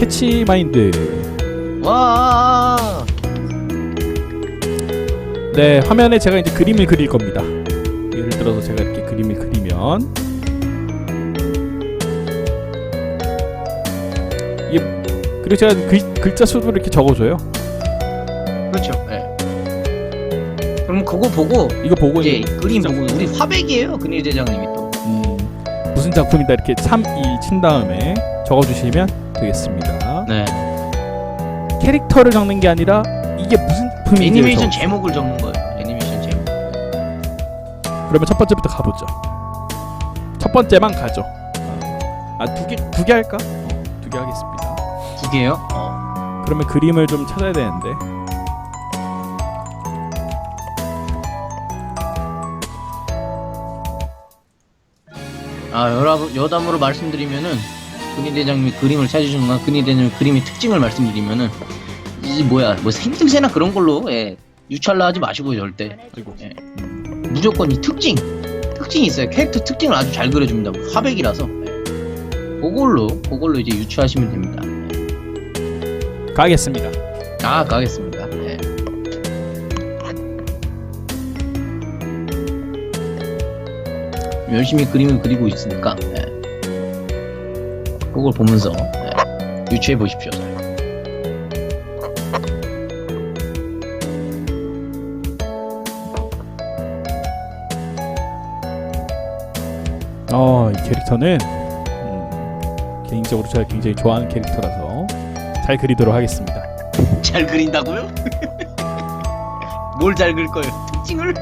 캐치 마인드. 와. 네, 화면에 제가 이제 그림을 그릴 겁니다. 예를 들어서 제가 이렇게 그림을 그리면 이게 그리고 제가 글, 글자 수도 이렇게 적어줘요. 그렇죠. 예. 그럼 그거 보고 이거 보고 이제 이제 그림 보고 우리 화백이에요. 근일 대장님이 또. 음, 무슨 작품이다 이렇게 참 이 친 다음에 적어주시면 되겠습니다. 네. 캐릭터를 적는 게 아니라 이게 무슨 작품인지 애니메이션 제목을 적는 거예요. 애니메이션 제목. 그러면 첫 번째부터 가보죠. 첫 번째만 가죠. 아두 개 두 개 할까? 어, 두개 하겠습니다. 두 개요? 어. 그러면 그림을 좀 찾아야 되는데 아 여러분 여담으로 말씀드리면은 근일 대장님이 그림을 찾으신 건 근일 대장님 그림의 특징을 말씀드리면은 이 뭐야 뭐 생김새나 그런 걸로 예, 유찰라 하지 마시고 절대 그리고 예. 무조건 이 특징 특징이 있어요 캐릭터 특징을 아주 잘 그려줍니다 뭐 화백이라서 예. 그걸로 그걸로 이제 유추하시면 됩니다 가겠습니다. 아 가겠습니다 예. 열심히 그림을 그리고 있으니까 예. 그걸 보면서 예. 유추해 보십시오 잘. 어, 이 캐릭터는 음, 개인적으로 제가 굉장히 좋아하는 캐릭터라서 잘 그리도록 하겠습니다. 잘 그린다고요? 뭘 잘 그릴 거예요? 특징을?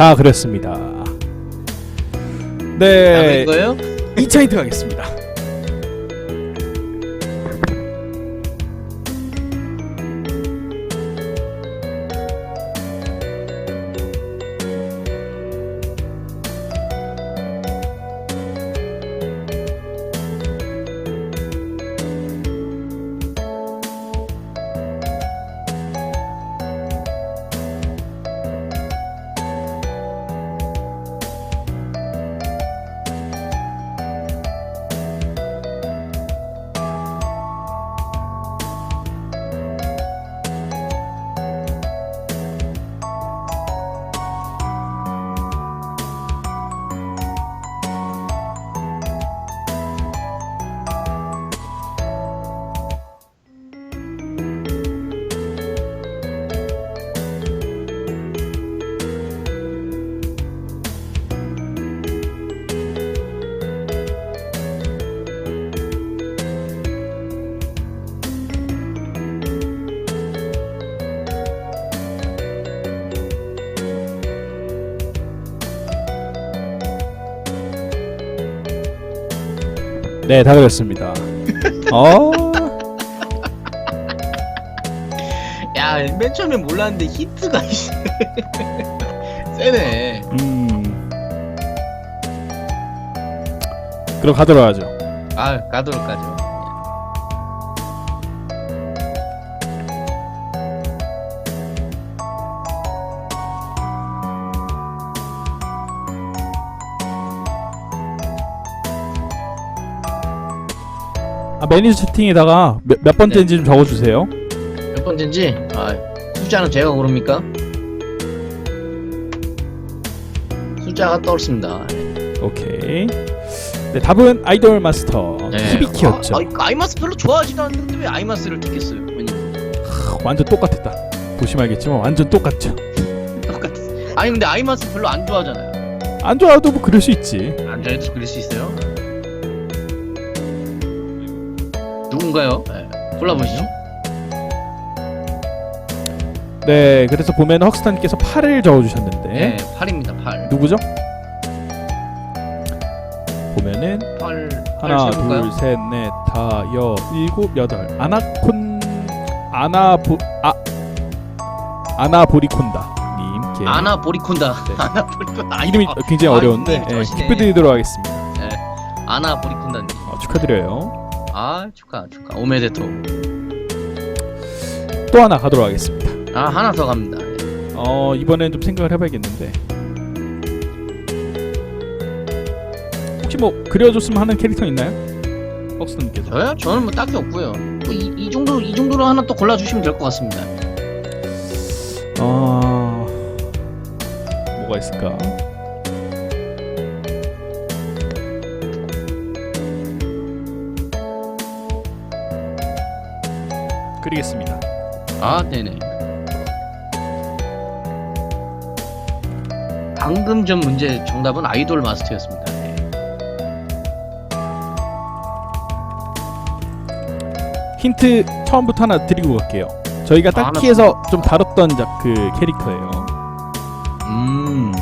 다 그렸습니다. 다 네, 거예요? 2차 힌트 가겠습니다. 네, 다 그렸습니다. 어, 야, 맨 처음에 몰랐는데 힌트가 있어. 세네. 음, 그럼 가도록 하죠. 아, 가도록 하죠. 매니저 채팅에다가 몇, 몇 번째인지 좀 적어주세요. 몇 번째인지 아 숫자는 제가 고릅니까? 숫자가 떠오릅니다. 오케이. 네, 답은 아이돌 마스터 히비키였죠. 아, 아, 아 이마스 별로 좋아하지도 않는데 왜 아이마스를 택했어요? 왜냐면 하, 완전 똑같았다. 보시면 알겠지만 완전 똑같죠. 똑같아. 아니 근데 아이마스 별로 안 좋아하잖아요. 안 좋아도 뭐 그럴 수 있지. 안 좋아해도 그럴 수 있어요. 누군가요? 네. 골라보시죠. 네, 그래서 보면 헉스타님께서 8을 적어주셨는데 네, 8입니다. 8. 누구죠? 보면은 8. 하나, 둘, 셋, 넷, 다, 여, 일곱, 여덟. 아나콘 아나보 아 아나보리콘다 님께 아나 보리콘다. 네. 아나 보리콘다. 이름이 아, 굉장히 아, 어려운데 이름이 예, 멋있네. 기쁘드리도록 하겠습니다. 아나 보리콘다님. 어, 축하드려요. 아 축하 축하. 오메데토. 또 하나 가도록 하겠습니다. 아 하나 더 갑니다. 네. 어 이번엔 좀 생각을 해봐야겠는데 혹시 뭐 그려줬으면 하는 캐릭터 있나요? 헉스타님께서 저요? 저는 뭐 딱히 없고요. 뭐 이 이 정도 이 정도로 하나 또 골라주시면 될 것 같습니다. 어... 뭐가 있을까? 그리겠습니다. 아 네네. 방금 전 문제 정답은 아이돌 마스터였습니다. 네. 힌트 처음부터 하나 드리고 갈게요. 저희가 아, 딱히 해서 좀 다뤘던 자- 그 캐릭터예요. 음.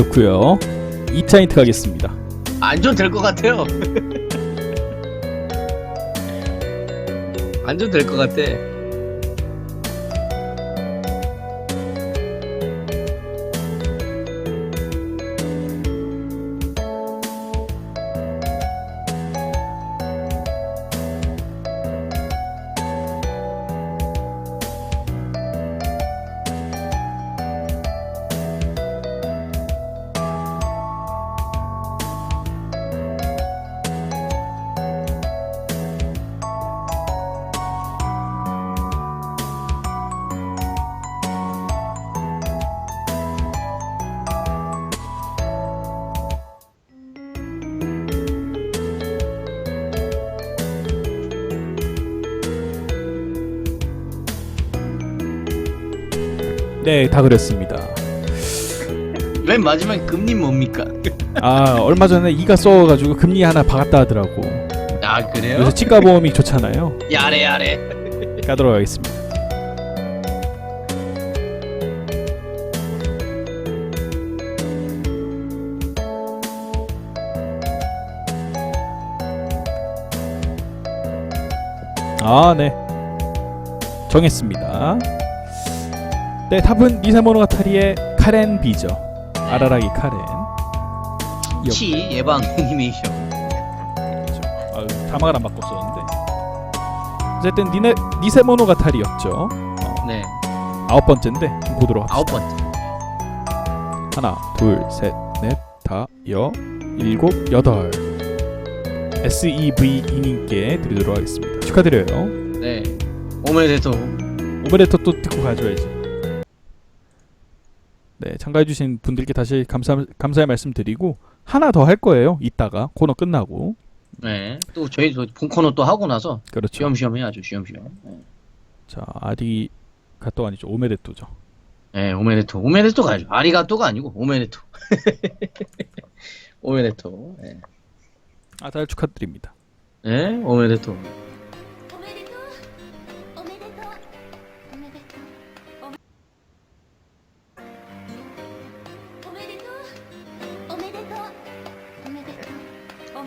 그렇고요. 2차 힌트 가겠습니다. 안전 될 것 같아요. 안전 될 것 같아. 네, 다 그렸습니다. 맨 마지막에 금님 뭡니까? 아, 얼마 전에 이가 써가지고 금리 하나 박았다 하더라고. 아 그래요? 요새 치과 보험이 좋잖아요. 야래 야래. 가도록 하겠습니다. 아, 네. 정했습니다. 네, 답은 미세모노가타리의 카렌 비죠. 아라라기 카렌. 치 예방 애니메이션. 그렇죠. 아유, 자막을 안 바꿨었는데. 어쨌든 니네 니세모노가타리였죠. 어, 네. 아홉 번째인데 좀 보도록 합시다. 아홉 번째. 하나, 둘, 셋, 넷, 다, 여, 일곱, 여덟. SEVE님께 드리도록 하겠습니다. 축하드려요. 네. 오메데토. 오메레토 또 듣고 가줘야지. 네, 참가해주신 분들께 다시 감사 감사의 말씀 드리고 하나 더 할 거예요. 이따가 코너 끝나고 네. 또 저희 저 본코너 또 하고 나서 그렇죠. 쉬엄쉬엄 해야죠. 쉬엄쉬엄. 네. 자 아리가 또 아니죠 오메레토죠. 네, 오메데토. 오메데토 가야죠. 아리가또가 아니고 오메데토. 오메데토. 네. 아 다들 축하드립니다. 네, 오메데토.